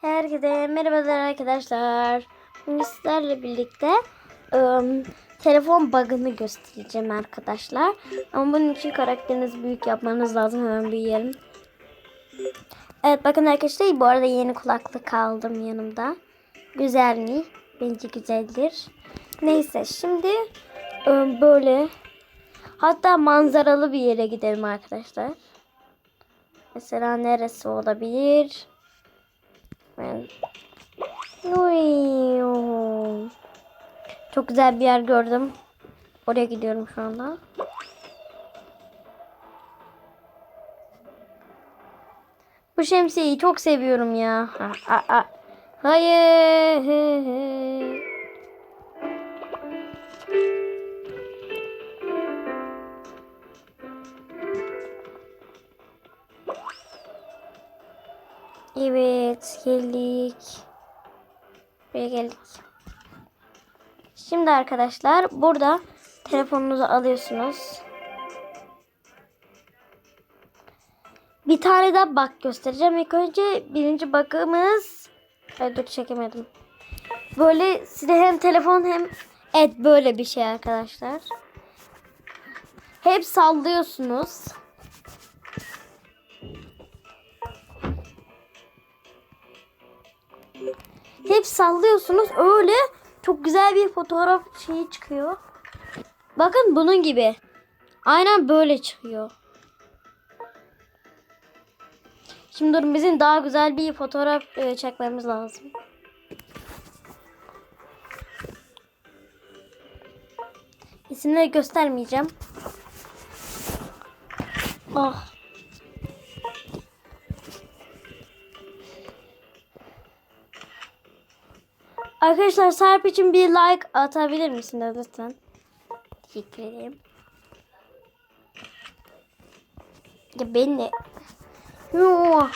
Herkese merhabalar arkadaşlar. Bugün sizlerle birlikte ım, telefon bug'ını göstereceğim arkadaşlar. Ama bunun için karakterinizi büyük yapmanız lazım. Hemen büyüyelim. Evet bakın arkadaşlar bu arada yeni kulaklık aldım yanımda. Güzel mi? Bence güzeldir. Neyse şimdi ım, böyle hatta manzaralı bir yere gidelim arkadaşlar. Mesela neresi olabilir? Ben... Çok güzel bir yer gördüm. Oraya gidiyorum şu anda. Bu şemsiyeyi çok seviyorum ya. Ha, ha, ha. Hayır. Evet geldik. Buraya geldik. Şimdi arkadaşlar burada telefonunuzu alıyorsunuz. Bir tane daha bak göstereceğim. İlk önce birinci bakımız. Ay dur çekemedim. Böyle size hem telefon hem evet böyle bir şey arkadaşlar. Hep sallıyorsunuz. Hep sallıyorsunuz öyle çok güzel bir fotoğraf şeyi çıkıyor. Bakın bunun gibi. Aynen böyle çıkıyor. Şimdi durun bizim daha güzel bir fotoğraf e, çekmemiz lazım. İsimleri göstermeyeceğim. Ah. Arkadaşlar Sarp için bir like atabilir misiniz lütfen? Teşekkür ederim. Ya ben de... Yoo.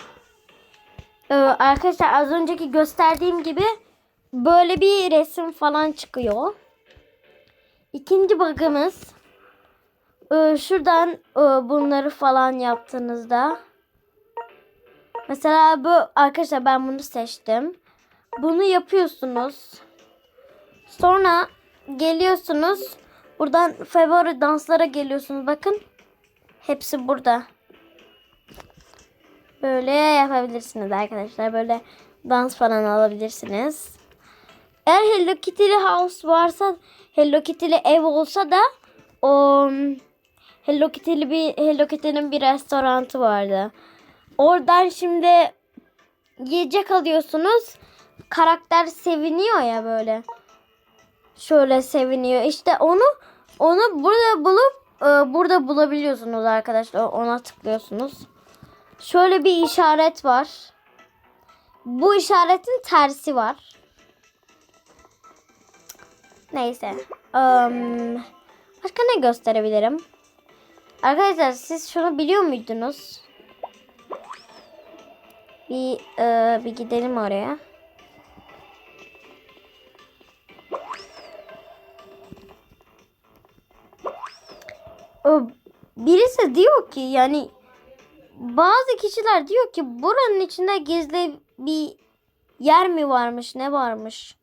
Ee, arkadaşlar az önceki gösterdiğim gibi böyle bir resim falan çıkıyor. İkinci bakımız e, şuradan e, bunları falan yaptığınızda mesela bu arkadaşlar ben bunu seçtim. Bunu yapıyorsunuz. Sonra geliyorsunuz. Buradan favori danslara geliyorsunuz. Bakın. Hepsi burada. Böyle yapabilirsiniz arkadaşlar. Böyle dans falan alabilirsiniz. Eğer Hello Kitty'li house varsa Hello Kitty'li ev olsa da o Hello Kitty'li bir Hello Kitty'nin bir restoranı vardı. Oradan şimdi yiyecek alıyorsunuz karakter seviniyor ya böyle. Şöyle seviniyor. İşte onu onu burada bulup e, burada bulabiliyorsunuz arkadaşlar. Ona tıklıyorsunuz. Şöyle bir işaret var. Bu işaretin tersi var. Neyse. Um, başka ne gösterebilirim? Arkadaşlar siz şunu biliyor muydunuz? Bir e, bir gidelim oraya. Birisi diyor ki yani bazı kişiler diyor ki buranın içinde gizli bir yer mi varmış ne varmış.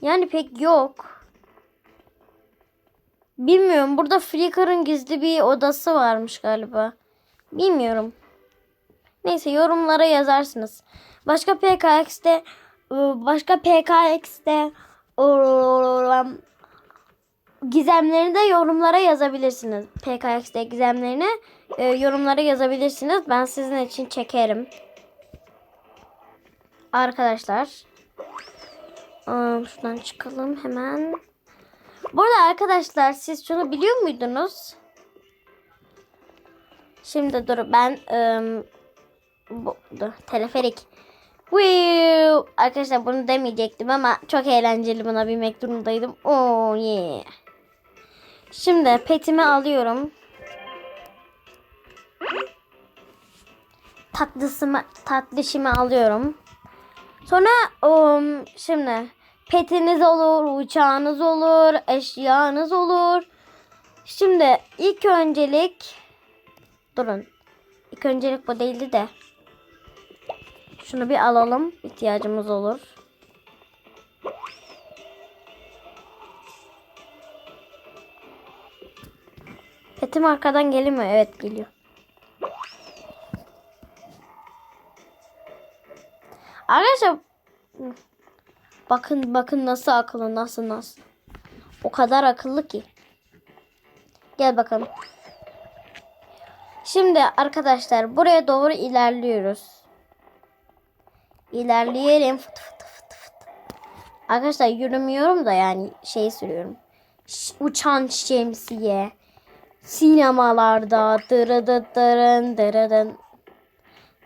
Yani pek yok. Bilmiyorum burada Flickr'ın gizli bir odası varmış galiba. Bilmiyorum. Neyse yorumlara yazarsınız. Başka PKX'de başka PKX'de gizemlerini de yorumlara yazabilirsiniz. PKX'de gizemlerini e, yorumlara yazabilirsiniz. Ben sizin için çekerim. Arkadaşlar. Aa, şuradan çıkalım hemen. Bu arada arkadaşlar siz şunu biliyor muydunuz? Şimdi dur ben ım, bu, dur, teleferik. Woo! Arkadaşlar bunu demeyecektim ama çok eğlenceli buna binmek durumundaydım. Oh yeah. Şimdi petimi alıyorum. Tatlısımı, tatlışımı alıyorum. Sonra um, şimdi petiniz olur, uçağınız olur, eşyanız olur. Şimdi ilk öncelik durun. İlk öncelik bu değildi de. Şunu bir alalım. ihtiyacımız olur. Petim arkadan geliyor mu? Evet geliyor. Arkadaşlar bakın bakın nasıl akıllı nasıl nasıl. O kadar akıllı ki. Gel bakalım. Şimdi arkadaşlar buraya doğru ilerliyoruz. İlerleyelim. Fıt fıt fıt fıt. Arkadaşlar yürümüyorum da yani şey sürüyorum. Uçan şemsiye. Sinemalarda dırıdı dırın dırıdın.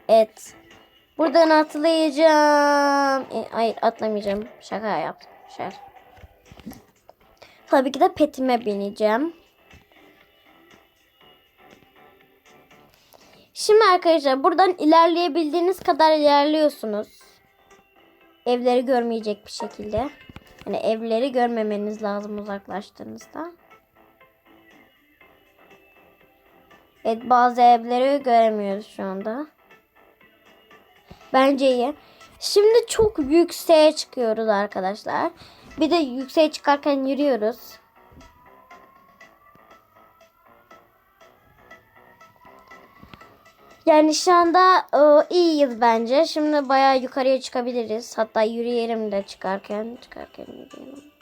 Evet. Buradan atlayacağım. E, hayır atlamayacağım. Şaka yaptım. Şaka. Tabii ki de petime bineceğim. Şimdi arkadaşlar buradan ilerleyebildiğiniz kadar ilerliyorsunuz. Evleri görmeyecek bir şekilde. Yani evleri görmemeniz lazım uzaklaştığınızda. Evet bazı evleri göremiyoruz şu anda. Bence iyi. Şimdi çok yükseğe çıkıyoruz arkadaşlar. Bir de yükseğe çıkarken yürüyoruz. Yani şu anda e, iyiyiz bence. Şimdi bayağı yukarıya çıkabiliriz. Hatta yürüyelim de çıkarken. Çıkarken yürüyelim.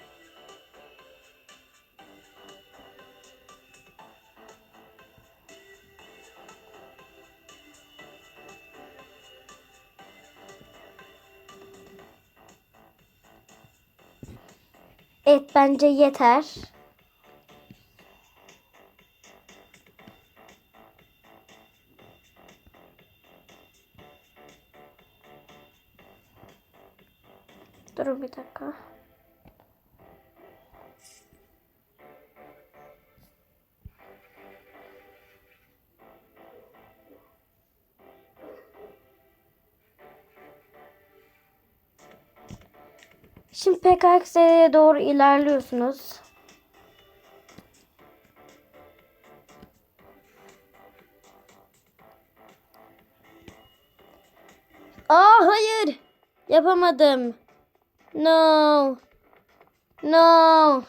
Evet bence yeter. Durun bir dakika. PKX'ye doğru ilerliyorsunuz. Aa hayır. Yapamadım. No. No.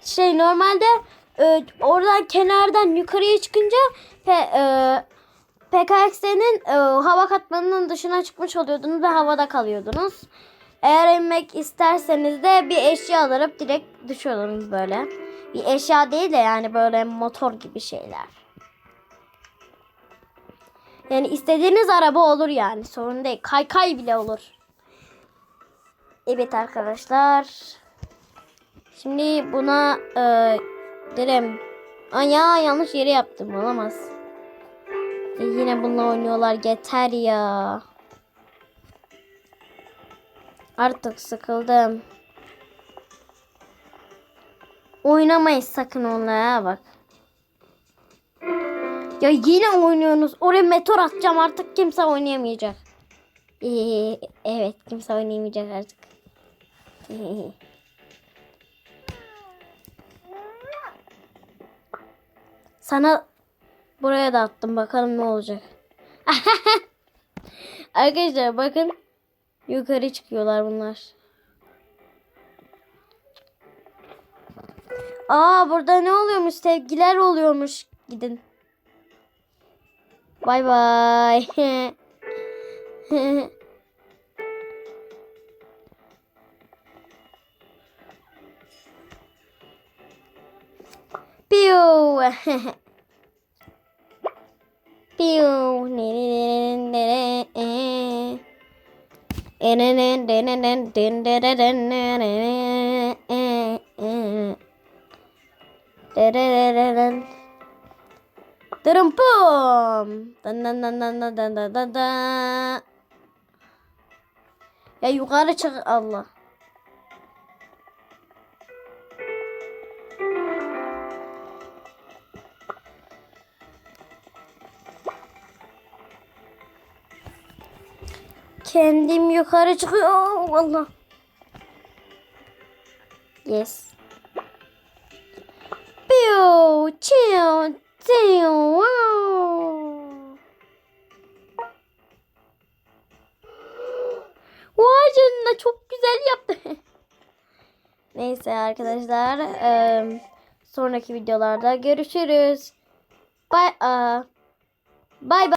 Şey normalde e, oradan kenardan yukarıya çıkınca pe, e, PKX'nin e, hava katmanının dışına çıkmış oluyordunuz ve havada kalıyordunuz. Eğer inmek isterseniz de bir eşya alıp direkt düşüyordunuz böyle. Bir eşya değil de yani böyle motor gibi şeyler. Yani istediğiniz araba olur yani sorun değil. Kaykay bile olur. Evet arkadaşlar. Şimdi buna e, derim. Ay ya yanlış yere yaptım olamaz. E, yine bununla oynuyorlar yeter ya. Artık sıkıldım. Oynamayız sakın onlara bak. Ya yine oynuyorsunuz. Oraya meteor atacağım artık kimse oynayamayacak. Ee, evet kimse oynayamayacak artık. Ee. Sana buraya da attım bakalım ne olacak. Arkadaşlar bakın yukarı çıkıyorlar bunlar. Aa burada ne oluyormuş? Sevgiler oluyormuş. Gidin. Bay bay. Piu. Piu. Dırım pum. Dan dan dan dan dan dan dan dan. Ya yukarı çık Allah. Kendim yukarı çıkıyor. Allah. Yes. Piu, chiu, chiu, wow. ya çok güzel yaptı. Neyse arkadaşlar. eee, sonraki videolarda görüşürüz. Bye. Bye bye.